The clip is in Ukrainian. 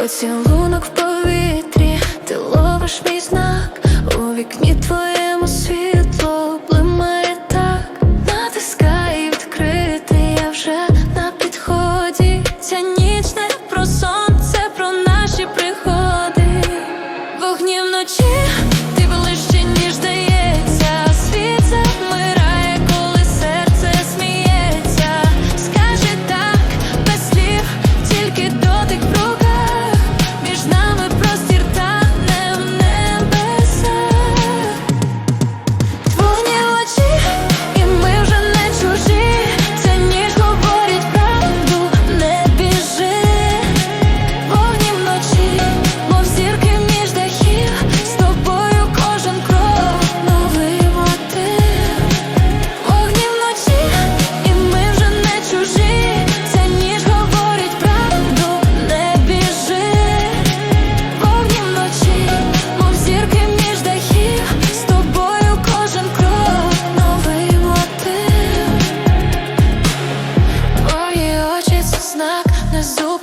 Поцілунок в повітрі, ти ловиш мій знак, у вікні твоєму світло блимає так, натискай відкрити, я вже на підході. Ця ніч не про сонце, про наші приходи, вогні вночі. the zoo.